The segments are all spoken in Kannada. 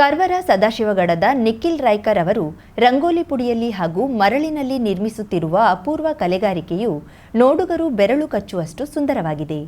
ಕರ್ವರ ಸದಾಶಿವಗಡದ ನಿಖಿಲ್ ರಾಯ್ಕರ್ ಅವರು ರಂಗೋಲಿ ಪುಡಿಯಲ್ಲಿ ಹಾಗೂ ಮರಳಿನಲ್ಲಿ ನಿರ್ಮಿಸುತ್ತಿರುವ ಅಪೂರ್ವ ಕಲೆಗಾರಿಕೆಯು ನೋಡುಗರು ಬೆರಳು ಕಚ್ಚುವಷ್ಟು ಸುಂದರವಾಗಿದೆ.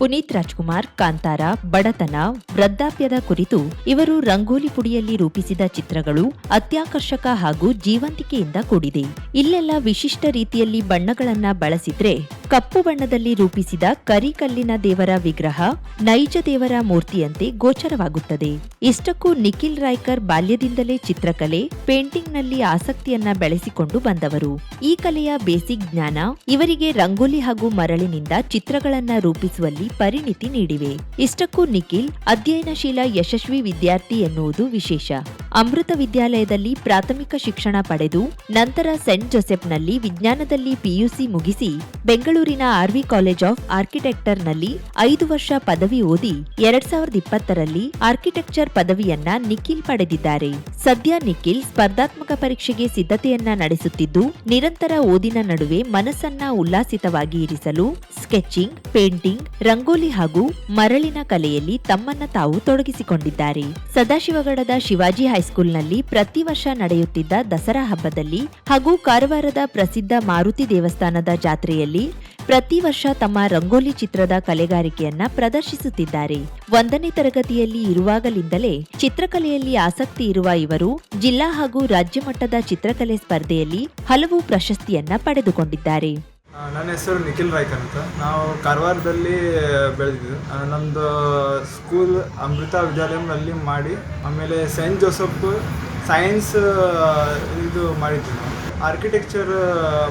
ಪುನೀತ್ ರಾಜ್ಕುಮಾರ್, ಕಾಂತಾರ, ಬಡತನ, ವೃದ್ಧಾಪ್ಯದ ಕುರಿತು ಇವರು ರಂಗೋಲಿ ಪುಡಿಯಲ್ಲಿ ರೂಪಿಸಿದ ಚಿತ್ರಗಳು ಅತ್ಯಾಕರ್ಷಕ ಹಾಗೂ ಜೀವಂತಿಕೆಯಿಂದ ಕೂಡಿದೆ. ಇಲ್ಲೆಲ್ಲ ವಿಶಿಷ್ಟ ರೀತಿಯಲ್ಲಿ ಬಣ್ಣಗಳನ್ನ ಬಳಸಿದ್ರೆ ಕಪ್ಪು ಬಣ್ಣದಲ್ಲಿ ರೂಪಿಸಿದ ಕರಿಕಲ್ಲಿನ ದೇವರ ವಿಗ್ರಹ, ನೈಜ ದೇವರ ಮೂರ್ತಿಯಂತೆ ಗೋಚರವಾಗುತ್ತದೆ. ಇಷ್ಟಕ್ಕೂ ನಿಖಿಲ್ ರಾಯ್ಕರ್ ಬಾಲ್ಯದಿಂದಲೇ ಚಿತ್ರಕಲೆ, ಪೇಂಟಿಂಗ್ನಲ್ಲಿ ಆಸಕ್ತಿಯನ್ನ ಬೆಳೆಸಿಕೊಂಡು ಬಂದವರು. ಈ ಕಲೆಯ ಬೇಸಿಕ್ ಜ್ಞಾನ ಇವರಿಗೆ ರಂಗೋಲಿ ಹಾಗೂ ಮರಳಿನಿಂದ ಚಿತ್ರಗಳನ್ನ ರೂಪಿಸುವಲ್ಲಿ ಪರಿಣಿತಿ ನೀಡಿವೆ. ಇಷ್ಟಕ್ಕೂ ನಿಖಿಲ್ ಅಧ್ಯಯನಶೀಲ ಯಶಸ್ವಿ ವಿದ್ಯಾರ್ಥಿ ಎನ್ನುವುದು ವಿಶೇಷ. ಅಮೃತ ವಿದ್ಯಾಲಯದಲ್ಲಿ ಪ್ರಾಥಮಿಕ ಶಿಕ್ಷಣ ಪಡೆದು ನಂತರ ಸೆಂಟ್ ಜೋಸೆಫ್ನಲ್ಲಿ ವಿಜ್ಞಾನದಲ್ಲಿ ಪಿಯುಸಿ ಮುಗಿಸಿ ಬೆಂಗಳೂರಿನ ಆರ್ವಿ ಕಾಲೇಜ್ ಆಫ್ ಆರ್ಕಿಟೆಕ್ಚರ್ನಲ್ಲಿ ಐದು ವರ್ಷ ಪದವಿ ಓದಿ ಎರಡ್ ಸಾವಿರದ ಇಪ್ಪತ್ತರಲ್ಲಿ ಆರ್ಕಿಟೆಕ್ಚರ್ ಪದವಿಯನ್ನ ನಿಖಿಲ್ ಪಡೆದಿದ್ದಾರೆ. ಸದ್ಯ ನಿಖಿಲ್ ಸ್ಪರ್ಧಾತ್ಮಕ ಪರೀಕ್ಷೆಗೆ ಸಿದ್ಧತೆಯನ್ನ ನಡೆಸುತ್ತಿದ್ದು, ನಿರಂತರ ಓದಿನ ನಡುವೆ ಮನಸ್ಸನ್ನ ಉಲ್ಲಾಸಿತವಾಗಿ ಇರಿಸಲು ಸ್ಕೆಚಿಂಗ್, ಪೇಂಟಿಂಗ್, ರಂಗೋಲಿ ಹಾಗೂ ಮರಳಿನ ಕಲೆಯಲ್ಲಿ ತಮ್ಮನ್ನ ತಾವು ತೊಡಗಿಸಿಕೊಂಡಿದ್ದಾರೆ. ಸದಾಶಿವಗಡದ ಶಿವಾಜಿ ಹೈಸ್ಕೂಲ್ನಲ್ಲಿ ಪ್ರತಿ ವರ್ಷ ನಡೆಯುತ್ತಿದ್ದ ದಸರಾ ಹಬ್ಬದಲ್ಲಿ ಹಾಗೂ ಕಾರವಾರದ ಪ್ರಸಿದ್ಧ ಮಾರುತಿ ದೇವಸ್ಥಾನದ ಜಾತ್ರೆಯಲ್ಲಿ ಪ್ರತಿ ವರ್ಷ ತಮ್ಮ ರಂಗೋಲಿ ಚಿತ್ರದ ಕಲೆಗಾರಿಕೆಯನ್ನ ಪ್ರದರ್ಶಿಸುತ್ತಿದ್ದಾರೆ. ಒಂದನೇ ತರಗತಿಯಲ್ಲಿ ಇರುವಾಗಲಿಂದಲೇ ಚಿತ್ರಕಲೆಯಲ್ಲಿ ಆಸಕ್ತಿ ಇರುವ ಇವರು ಜಿಲ್ಲಾ ಹಾಗೂ ರಾಜ್ಯ ಮಟ್ಟದ ಚಿತ್ರಕಲೆ ಸ್ಪರ್ಧೆಯಲ್ಲಿ ಹಲವು ಪ್ರಶಸ್ತಿಯನ್ನ ಪಡೆದುಕೊಂಡಿದ್ದಾರೆ. ನನ್ನ ಹೆಸರು ನಿಖಿಲ್ ರಾಯ್ಕರ್ ಅಂತ. ನಾವು ಕಾರವಾರದಲ್ಲಿ ಬೆಳೆದಿದ್ದು. ನಮ್ಮದು ಸ್ಕೂಲ್ ಅಮೃತ ವಿದ್ಯಾಲಯದಲ್ಲಿ ಮಾಡಿ ಆಮೇಲೆ ಸೈಂಟ್ ಜೋಸಫ್ ಸೈನ್ಸ್ ಇದು ಮಾಡಿದ್ವಿ ನಾವು. ಆರ್ಕಿಟೆಕ್ಚರ್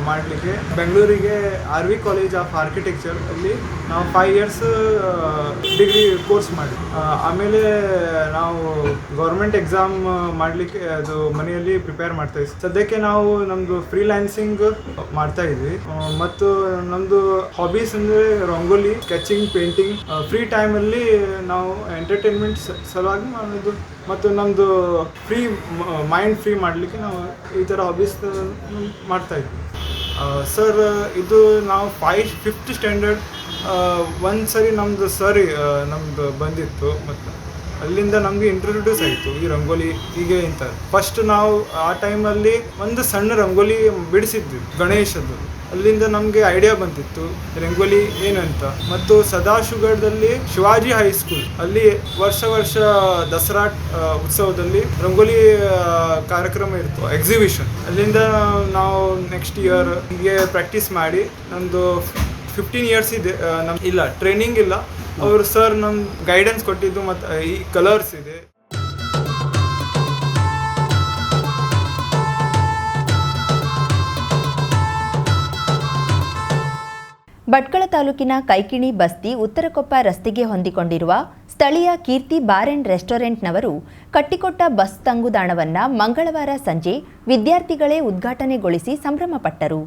ಮಾಡಲಿಕ್ಕೆ. ಬೆಂಗಳೂರಿಗೆ R V college of architecture ಅಲ್ಲಿ ನಾವು ಫೈವ್ ಇಯರ್ಸ್ ಡಿಗ್ರಿ ಕೋರ್ಸ್ ಮಾಡಿ ಆಮೇಲೆ ನಾವು ಗೌರ್ಮೆಂಟ್ ಎಕ್ಸಾಮ್ ಮಾಡಲಿಕ್ಕೆ ಅದು ಮನೆಯಲ್ಲಿ ಪ್ರಿಪೇರ್ ಮಾಡ್ತಾ ಇದ್ವಿ. ಸದ್ಯಕ್ಕೆ ನಾವು ನಮ್ಮದು ಫ್ರೀಲ್ಯಾನ್ಸಿಂಗ್ ಮಾಡ್ತಾ ಇದ್ವಿ. ಮತ್ತು ನಮ್ಮದು ಹಾಬೀಸ್ ಅಂದರೆ ರಂಗೋಲಿ ಸ್ಕೆಚಿಂಗ್ ಪೇಂಟಿಂಗ್ ಫ್ರೀ ಟೈಮಲ್ಲಿ ನಾವು ಎಂಟರ್ಟೈನ್ಮೆಂಟ್ ಸಲುವಾಗಿ ಮಾಡೋದು. ಮತ್ತು ನಮ್ಮದು ಫ್ರೀ ಮೈಂಡ್ ಫ್ರೀ ಮಾಡಲಿಕ್ಕೆ ನಾವು ಈ ಥರ ಹಾಬೀಸ್ ಮಾಡ್ತಾ ಇದ್ವಿ. ಸರ್ ಇದು ನಾವು ಫೈ ಫಿಫ್ತ್ ಸ್ಟ್ಯಾಂಡರ್ಡ್ ಒಂದು ಸರಿ ನಮ್ಮದು ಸರಿ ನಮ್ಮದು ಬಂದಿತ್ತು ಮತ್ತು ಅಲ್ಲಿಂದ ನಮಗೆ ಇಂಟ್ರೊಡ್ಯೂಸ್ ಆಯಿತು ಈ ರಂಗೋಲಿ ಹೀಗೆ ಅಂತ. ಫಸ್ಟ್ ನಾವು ಆ ಟೈಮಲ್ಲಿ ಒಂದು ಸಣ್ಣ ರಂಗೋಲಿ ಬಿಡಿಸಿದ್ವಿ ಗಣೇಶದ್ದು. ಅಲ್ಲಿಂದ ನಮಗೆ ಐಡಿಯಾ ಬಂದಿತ್ತು, ರಂಗೋಲಿ ಏನಂತ ಮತ್ತು ಸದಾಶುಗಢದಲ್ಲಿ ಶಿವಾಜಿ ಹೈಸ್ಕೂಲ್ ಅಲ್ಲಿ ವರ್ಷ ವರ್ಷ ದಸರಾ ಉತ್ಸವದಲ್ಲಿ ರಂಗೋಲಿ ಕಾರ್ಯಕ್ರಮ ಇತ್ತು ಎಕ್ಸಿಬಿಷನ್ ಅಲ್ಲಿಂದ ನಾವು ನೆಕ್ಸ್ಟ್ ಇಯರ್ ಹೀಗೆ ಪ್ರಾಕ್ಟೀಸ್ ಮಾಡಿ ನಮ್ಮದು ಫಿಫ್ಟೀನ್ ಇಯರ್ಸ್ ಇದೆ ನಮ್ಮ ಇಲ್ಲ ಟ್ರೈನಿಂಗ್ ಇಲ್ಲ. ಅವರು ಸರ್ ನಮ್ಮ ಗೈಡೆನ್ಸ್ ಕೊಟ್ಟಿದ್ದು ಮತ್ತು ಈ ಕಲರ್ಸ್ ಇದೆ. ಭಟ್ಕಳ ತಾಲೂಕಿನ ಕೈಕಿಣಿ ಬಸ್ತಿ ಉತ್ತರಕೊಪ್ಪ ರಸ್ತೆಗೆ ಹೊಂದಿಕೊಂಡಿರುವ ಸ್ಥಳೀಯ ಕೀರ್ತಿ ಬಾರ್ ಅಂಡ್ ರೆಸ್ಟೋರೆಂಟ್ನವರು ಕಟ್ಟಿಕೊಟ್ಟ ಬಸ್ ತಂಗುದಾಣವನ್ನು ಮಂಗಳವಾರ ಸಂಜೆ ವಿದ್ಯಾರ್ಥಿಗಳೇ ಉದ್ಘಾಟನೆಗೊಳಿಸಿ ಸಂಭ್ರಮಪಟ್ಟರು.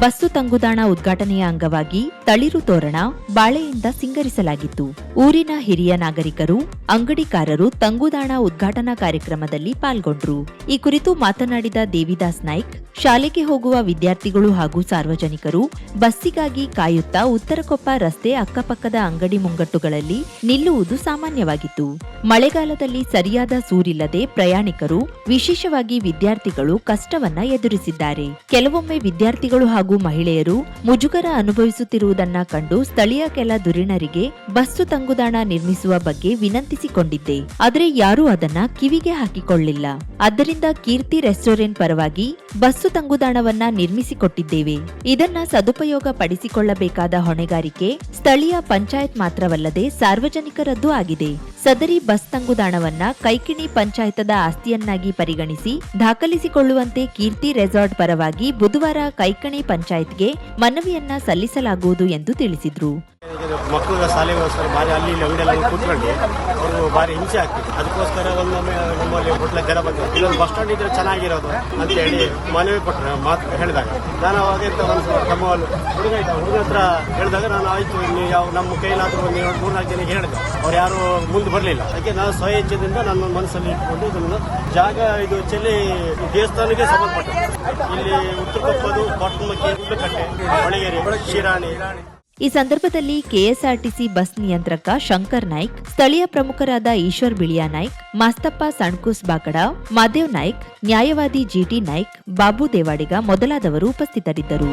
ಬಸ್ಸು ತಂಗುದಾಣ ಉದ್ಘಾಟನೆಯ ಅಂಗವಾಗಿ ತಳಿರು ತೋರಣ ಬಾಳೆಯಿಂದ ಸಿಂಗರಿಸಲಾಗಿತ್ತು. ಊರಿನ ಹಿರಿಯ ನಾಗರಿಕರು, ಅಂಗಡಿಕಾರರು ತಂಗುದಾಣ ಉದ್ಘಾಟನಾ ಕಾರ್ಯಕ್ರಮದಲ್ಲಿ ಪಾಲ್ಗೊಂಡ್ರು. ಈ ಕುರಿತು ಮಾತನಾಡಿದ ದೇವಿದಾಸ್ ನಾಯ್ಕ್, ಶಾಲೆಗೆ ಹೋಗುವ ವಿದ್ಯಾರ್ಥಿಗಳು ಹಾಗೂ ಸಾರ್ವಜನಿಕರು ಬಸ್ಸಿಗಾಗಿ ಕಾಯುತ್ತಾ ಉತ್ತರಕೊಪ್ಪ ರಸ್ತೆ ಅಕ್ಕಪಕ್ಕದ ಅಂಗಡಿ ಮುಂಗಟ್ಟುಗಳಲ್ಲಿ ನಿಲ್ಲುವುದು ಸಾಮಾನ್ಯವಾಗಿತ್ತು. ಮಳೆಗಾಲದಲ್ಲಿ ಸರಿಯಾದ ಸೂರಿಲ್ಲದೆ ಪ್ರಯಾಣಿಕರು, ವಿಶೇಷವಾಗಿ ವಿದ್ಯಾರ್ಥಿಗಳು ಕಷ್ಟವನ್ನ ಎದುರಿಸಿದ್ದಾರೆ. ಕೆಲವೊಮ್ಮೆ ವಿದ್ಯಾರ್ಥಿಗಳು ಹಾಗೂ ಮಹಿಳೆಯರು ಮುಜುಗರ ಅನುಭವಿಸುತ್ತಿರುವುದನ್ನ ಕಂಡು ಸ್ಥಳೀಯ ಕೆಲ ಧುರೀಣರಿಗೆ ಬಸ್ಸು ತಂಗುದಾಣ ನಿರ್ಮಿಸುವ ಬಗ್ಗೆ ವಿನಂತಿಸಿಕೊಂಡಿದ್ದೆ. ಆದರೆ ಯಾರೂ ಅದನ್ನ ಕಿವಿಗೆ ಹಾಕಿಕೊಳ್ಳಿಲ್ಲ. ಆದ್ದರಿಂದ ಕೀರ್ತಿ ರೆಸ್ಟೋರೆಂಟ್ ಪರವಾಗಿ ಬಸ್ಸು ತಂಗುದಾಣವನ್ನ ನಿರ್ಮಿಸಿಕೊಟ್ಟಿದ್ದೇವೆ. ಇದನ್ನ ಸದುಪಯೋಗ ಪಡಿಸಿಕೊಳ್ಳಬೇಕಾದ ಹೊಣೆಗಾರಿಕೆ ಸ್ಥಳೀಯ ಪಂಚಾಯತ್ ಮಾತ್ರವಲ್ಲದೆ ಸಾರ್ವಜನಿಕರದ್ದು ಆಗಿದೆ. ಸದರಿ ಬಸ್ ತಂಗುದಾಣವನ್ನ ಕೈಕಿಣಿ ಪಂಚಾಯತದ ಆಸ್ತಿಯನ್ನಾಗಿ ಪರಿಗಣಿಸಿ ದಾಖಲಿಸಿಕೊಳ್ಳುವಂತೆ ಕೀರ್ತಿ ರೆಸಾರ್ಟ್ ಪರವಾಗಿ ಬುಧವಾರ ಕೈಕಣಿ ಪಂಚಾಯತ್ಗೆ ಮನವಿಯನ್ನ ಸಲ್ಲಿಸಲಾಗುವುದು ಎಂದು ತಿಳಿಸಿದ್ರು. ಶಾಲೆಗೋಸ್ಕರ ಭಾರಿ ಹಿಂಸೆ ಆಗ್ತಿದೆ ಅದಕ್ಕೋಸ್ಕರ ಒಂದೊಮ್ಮೆ ನಮ್ಮಲ್ಲಿ ಹೋಟ್ಲ ಜನ ಬಂದು ಇಲ್ಲೊಂದು ಬಸ್ ಸ್ಟ್ಯಾಂಡ್ ಇದ್ರೆ ಚೆನ್ನಾಗಿರೋದು ಅಂತ ಹೇಳಿ ಮನವಿ ಕೊಟ್ಟರು ಮಾತು ಹೇಳಿದಾಗ. ನಾನು ಅವಾಗ ಒಂದು ನಮ್ಮ ಹುಡುಗ ಇದ್ದ ಹುಡುಗ ಹತ್ರ ಹೇಳಿದಾಗ ನಾನು ಆಯ್ತು ಇಲ್ಲಿ ಯಾವ ನಮ್ಮ ಕೈಲಾದ್ರೂ ಒಂದು ಎರಡು ಮೂರ್ನಾಲ್ಕು ಜನಕ್ಕೆ ಹೇಳಿದೆ. ಅವ್ರು ಯಾರು ಮುಂದೆ ಬರಲಿಲ್ಲ. ಅದಕ್ಕೆ ನಾನು ಸ್ವಇಚ್ಛೆದಿಂದ ನನ್ನ ಮನಸ್ಸಲ್ಲಿ ಇಟ್ಕೊಂಡು ಇದನ್ನು ಜಾಗ ಇದು ಚೆಲ್ಲಿ ದೇವಸ್ಥಾನಕ್ಕೆ ಸಂಬಂಧಪಟ್ಟ ಇಲ್ಲಿ ಉತ್ತರ ಕೊಪ್ಪದು ಕೊಟ್ಟಮಕ್ಕಿ ಗುಡ್ಲಕಟ್ಟೆ ಹೊಳಗೇರಿ ಶಿರಾಣಿ. ಈ ಸಂದರ್ಭದಲ್ಲಿ ಕೆಎಸ್ಆರ್ಟಿಸಿ ಬಸ್ ನಿಯಂತ್ರಕ ಶಂಕರ್ ನಾಯ್ಕ್, ಸ್ಥಳೀಯ ಪ್ರಮುಖರಾದ ಈಶ್ವರ್ ಬಿಳಿಯಾ ನಾಯ್ಕ್, ಮಾಸ್ತಪ್ಪ ಸಣ್ಕುಸ್ ಬಾಕಡ, ಮಾದೇವ್ ನಾಯ್ಕ್, ನ್ಯಾಯವಾದಿ ಜಿಟಿ ನಾಯ್ಕ್, ಬಾಬು ದೇವಾಡಿಗ ಮೊದಲಾದವರು ಉಪಸ್ಥಿತರಿದ್ದರು.